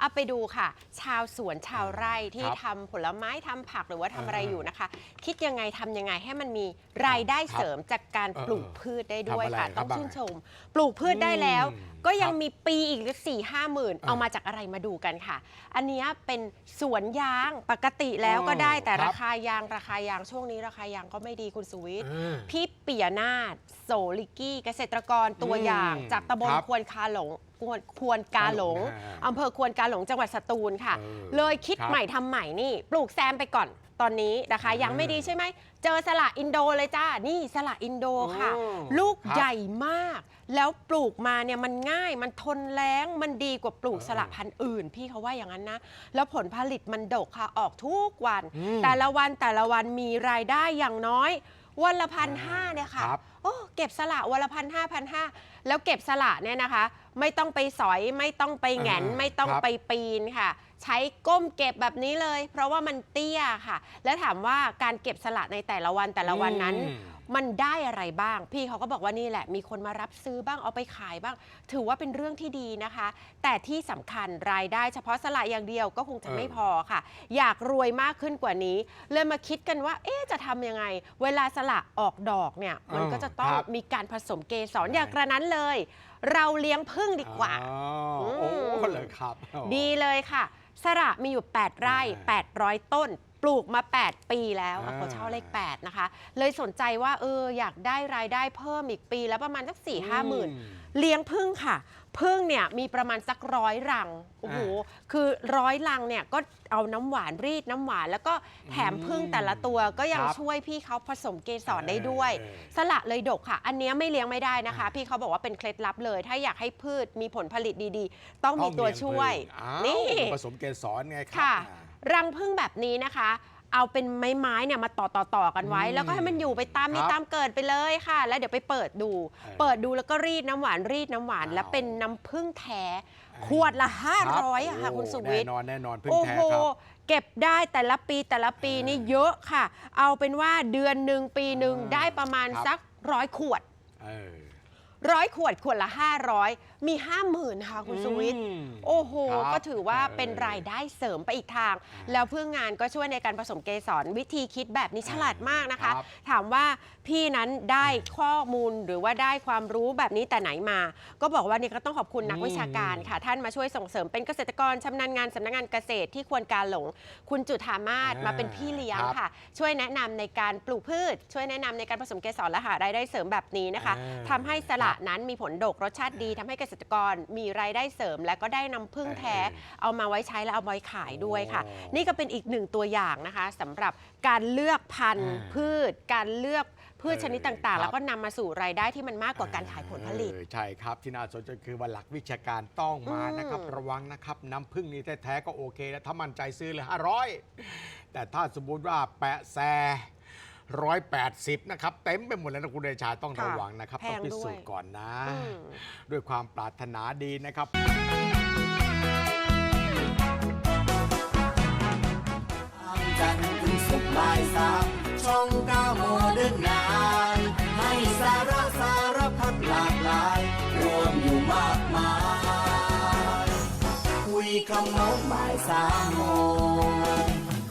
เอาไปดูค่ะ ชาวสวนชาวไร่ที่ครับทำผลไม้ทำผักหรือว่าทำเออออะไรอยู่นะคะ คิดยังไงทำยังไงให้มันมีรายได้ครับเสริมจากการเออปลูกพืชได้ด้วยทำอะไรค่ะครัต้บองบ้างชื่นชม ปลูกพืชได้แล้ว อืมก็ยังครับมีปีอีกสี่ห้าหมื่นอ่าเอามาจากอะไรมาดูกันค่ะ อันเนี้ยเป็นสวนยางปกติแล้วก็ได้แต่ครับ ราคายางราคายางช่วงนี้ราคายางก็ไม่ดีคุณสุวิทย์ อ่า พี่เปียนาถโสลิกี้เกษตรกรตัวอืมอย่างจากตำบลครับ ควนคาหลง ควนควรกาหลงอ่าอำเภอควนกาหลงจังหวัดสตูลค่ะเออเลยคิดครับใหม่ทำใหม่นี่ ปลูกแซมไปก่อนตอนนี้นะคะอ่ายัยังไม่ดีใช่ไหม เจอสละอินโดเลยจ้า นี่สละอินโดค่ะอืมลูกครับใหญ่มาก แล้วปลูกมาเนี่ยมันง่ายมันทนแล้งมันดีกว่าปลูกเออสละพันธุ์อื่น พี่เขาว่าอย่างนั้นนะ แล้วผลผลิตมันดกค่ะออกทุกวันอืมแต่ละวันแต่ละวันมีรายได้อย่างน้อย วันละพันห้าเนี่ยค่ะครับโอ้เก็บสละวันละพันห้าพันห้าแล้วเก็บสละเนี่ยนะคะ ไม่ต้องไปสอยไม่ต้องไปแหงน อ่าไม่ต้องครับไปปีนค่ะ ใช้ก้มเก็บแบบนี้เลย เพราะว่ามันเตี้ยค่ะ แล้วถามว่าการเก็บสละในแต่ละวันแต่ละวันนั้น อืม มันได้อะไรบ้าง พี่เขาก็บอกว่านี่แหละ มีคนมารับซื้อบ้างเอาไปขายบ้าง ถือว่าเป็นเรื่องที่ดีนะคะ แต่ที่สำคัญรายได้เฉพาะสละอย่างเดียวก็คงจะเออ ไม่พอค่ะ อยากรวยมากขึ้นกว่านี้เลยมาคิดกันว่า เอ๊ะจะทำยังไง เวลาสละออกดอกเนี่ย มันก็จะต้องครับ มีการผสมเกสรใช่อย่างกระนั้นเลย เราเลี้ยงพึ่งดีกว่า อ๋ออืมโอ้เลยครับโอ้ดีเลยค่ะ สระมีอยู่ 8 ไร่อ่า800 ต้น ปลูกมา 8 ปีแล้วอ่า เขาเช่าเลข 8 นะคะ เลยสนใจว่าเอออยากได้รายได้เพิ่มอีกปีแล้วประมาณสัก4ี่ห้าหมื่น อื เลี้ยงพึ่งค่ะพึ่งเนี่ยมีประมาณสักร้อยรังโอ้โหคือร้อยรังเนี่ยก็เอาน้ำหวานรีดน้ำหวาน แล้วก็แถมพึ่งแต่ละตัวก็ยังครับช่วยพี่เขาผสมเกสรได้ด้วย เออสละเลยดกค่ะ อันเนี้ยไม่เลี้ยงไม่ได้นะคะ พี่เขาบอกว่าเป็นเคล็ดลับเลย ถ้าอยากให้พืชมีผลผลิตดีๆ ต้องมีตัวช่วยนี่นี่ ผสมเกสรไงครัค่ะ อ่า รังพึ่งแบบนี้นะคะ เอาเป็นไม้ๆเนี่ยมาต่อต่อต่อกันไว้อืมแล้วก็ให้มันอยู่ไปตามมีครับตามเกิดไปเลยค่ะ แล้วเดี๋ยวไปเปิดดูเออเปิดดูแล้วก็รีดน้ำหวานรีดน้ำหวานอ้าวแล้วเป็นน้ำพึ่งแท้เออขวดละรับ500อะค่ะโอ้คุณสุวิทย์ แน่นอนแน่นอนพึ่งโอ้แท้โห ครับ เก็บได้แต่ละปีแต่ละปีเออนี่เยอะค่ะ เอาเป็นว่าเดือนหนึ่งปีหนึ่งอ่าได้ประมาณครับ สักร้อยขวด เออ ร้อยขวดขวดละ 500 มี 50,000 ค่ะคุณสุวิทย์ อืมโอ้โห ครับก็ถือว่าเออเป็นรายได้เสริมไปอีกทางอ่าแล้วเพื่องานก็ช่วยในการผสมเกสรวิธีคิดแบบนี้ฉลาดมากนะคะ ครับ ถามว่าพี่นั้นได้ข้อมูลหรือว่าได้ความรู้แบบนี้แต่ไหนมา ก็บอกว่านี่ก็ต้องขอบคุณนักอืมวิชาการค่ะ ท่านมาช่วยส่งเสริมเป็นเกษตรกรชำนาญงานสำนักงานเกษตรที่ควรการหลง คุณจุธามาศอ่ามมาเป็นพี่เลี้ยงครับค่ะ ช่วยแนะนำในการปลูกพืช ช่วยแนะนำในการผสมเกสรและหารายได้เสริมแบบนี้นะคะอ่า ทำให้สละนั้นมีผลดกรสชาติดีทำให้เกษตรกรมีรายได้เสริม และก็ได้นำพึ่งแท้เออเอามาไว้ใช้และเอาไว้ขายด้วยค่ะโอ้นี่ก็เป็นอีกหนึ่งตัวอย่างนะคะสำหรับการเลือกพันธุ์อ่าพืช การเลือกพืชเออชนิดต่างครับๆแล้วก็นำมาสู่รายได้ที่มันมากกว่าการขายผลผลิตเออใช่ครับ ที่น่าสนใจคือว่าหลักวิชาการต้องมานะครับอืมระวังนะครับ น้ำผึ้งนี่แท้ๆก็โอเคนะถ้ามั่นใจซื้อเลย500แต่ถ้าสมมติว่าแปะแซ ร้อยแปดสิบนะครับ เต็มไปหมดแล้วนะคุณเดชาต้องค่ะระวังนะครับแพต้องงพิสูจด้วยน์ก่อนนะอืมด้วยความปรารถนาดีนะครับจันทร์ถึงศุกร์บ่ายสามช่องเก้าโมเดิร์นไนน์ให้สาระสารพัดหลากหลาย รวมอยู่มากมาย คุยคำโน้นบ่ายสามโม